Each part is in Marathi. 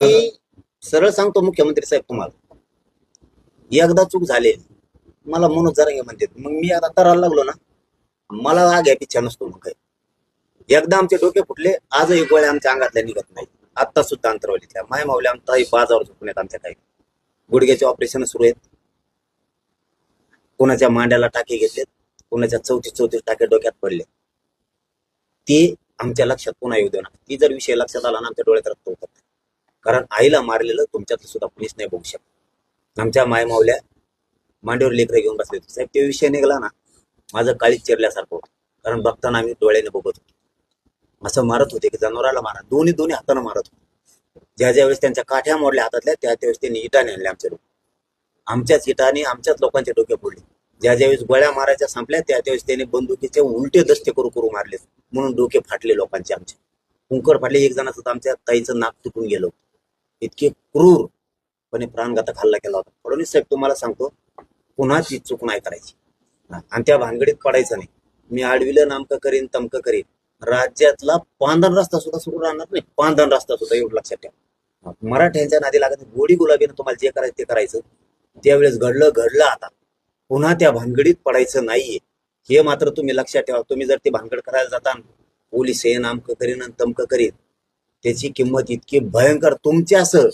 मी सरळ सांगतो मुख्यमंत्री साहेब तुम्हाला. एकदा चूक झाले मला मनोज जरांगे म्हणते मग मी आता तरायला लागलो ना मला आग आहे पिच्छा नसतो मग काही एकदा आमचे डोके फुटले आजही गोळ्या आमच्या अंगातल्या निघत नाही. आत्ता सुद्धा अंतरवलीतल्या माय मावल्या आमचाही बाजावर झोपून आमच्या काही गुडघ्याचे ऑपरेशन सुरू आहेत. कोणाच्या मांड्याला टाके घेतलेत कोणाच्या चौथी चौथी टाके डोक्यात पडले ते आमच्या लक्षात पुन्हा येऊ देणार. ती जर विषय लक्षात आला ना आमच्या डोळ्यात रक्त होतात कारण आईला मारलेलं तुमच्यात सुद्धा कुणीच नाही बघू शकत. आमच्या मायमावल्या मांडीवर लेकरं घेऊन बसले होते. साहेब ते विषय निघाला ना माझं काळीच चिरल्यासारखं होतं. कारण बघताना आम्ही डोळ्याने बघत होतो. असं मारत होते की जनावराला मारा. दोन्ही दोन्ही हातानं मारत होते. ज्या ज्या वेळेस त्यांच्या काठ्या मोडल्या हातातल्या त्या त्यावेळेस त्यांनी इटाने आणले आमच्या लोक आमच्याच इटाने आमच्याच लोकांचे डोके फोडले. ज्या ज्यावेळेस गोळ्या मारायच्या संपल्या त्या त्यावेळेस त्यांनी बंदुकीचे उलटे दस्ते करू करू मारले म्हणून डोके फाटले लोकांचे आमचे. कुंकर फाटले एक जणाचं आमच्या ताईचं नाक तुटून गेलं होतं. इतके क्रूरपणे प्राणघातक हल्ला केला होता. फडणवीस साहेब तुम्हाला सांगतो पुन्हा ती चूक नाही करायची. आणि त्या भानगडीत पडायचं नाही. मी आडविलं नामकं करीन तमकं करीन. राज्यातला पांधन रस्ता सुद्धा सुरू राहणार नाही. पांधन रस्ता सुद्धा एवढं लक्षात ठेवा. मराठ्यांच्या नादी लागत गोडी गुलाबीनं तुम्हाला जे करायचं ते करायचं. त्यावेळेस घडलं घडलं आता. पुन्हा त्या भानगडीत पडायचं नाहीये. हे मात्र तुम्ही लक्षात ठेवा. तुम्ही जर ते भानगड करायला जाता पोलीस हे नामकं करीन आणि तमकं करीन. त्याची किंमत इतकी भयंकर. तुमच्यासह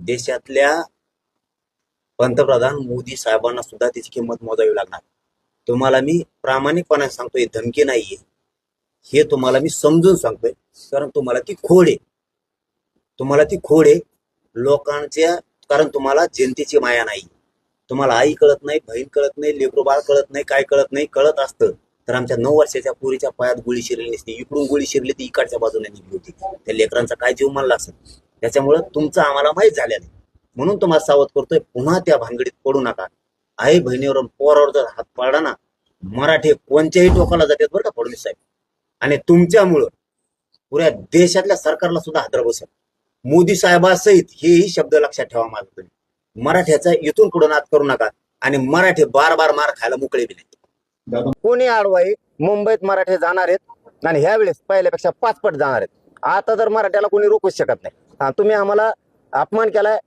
देशातल्या पंतप्रधान मोदी साहेबांना सुद्धा त्याची किंमत मोजावी लागणार. तुम्हाला मी प्रामाणिकपणे सांगतोय धमकी नाहीये. हे तुम्हाला मी समजून सांगतोय कारण तुम्हाला ती खोड आहे. तुम्हाला ती खोड आहे. लोकांच्या कारण तुम्हाला जनतेची माया नाही. तुम्हाला आई कळत नाही बहीण कळत नाही लेकरू बाळ कळत नाही काय कळत नाही कळत असतं. तर आमच्या नऊ वर्षाच्या पोरीच्या पायात गोळी शिरली नसती. इकडून गोळी शिरली ती इकडच्या बाजूने निघली होती. त्या लेकरांचा काय जीव मानला असेल त्याच्यामुळं तुमचं आम्हाला माहीत झालेलं म्हणून तुम्हाला सावध करतोय पुन्हा त्या भानगडीत पडू नका. आई बहिणीवर पोरावर जर हात पाडा ना मराठी कोणत्याही टोकाला जातात बरं का फडणवीस साहेब. आणि तुमच्यामुळं पुऱ्या देशातल्या सरकारला सुद्धा हादरा बसेल. मोदी साहेबासहित हेही शब्द लक्षात ठेवा माझा तुम्ही मराठ्याचा इथून पुढे नाद करू नका आणि मराठी बार बार मार खायला मोकळे बी नाही. कोणी आडवाई मुंबईत मराठी जाणार आहेत आणि ह्या वेळेस पहिल्यापेक्षा पाचपट जाणार आहेत. आता तर मराठ्याला कोणी रोखूच शकत नाही. तुम्ही आम्हाला अपमान केलाय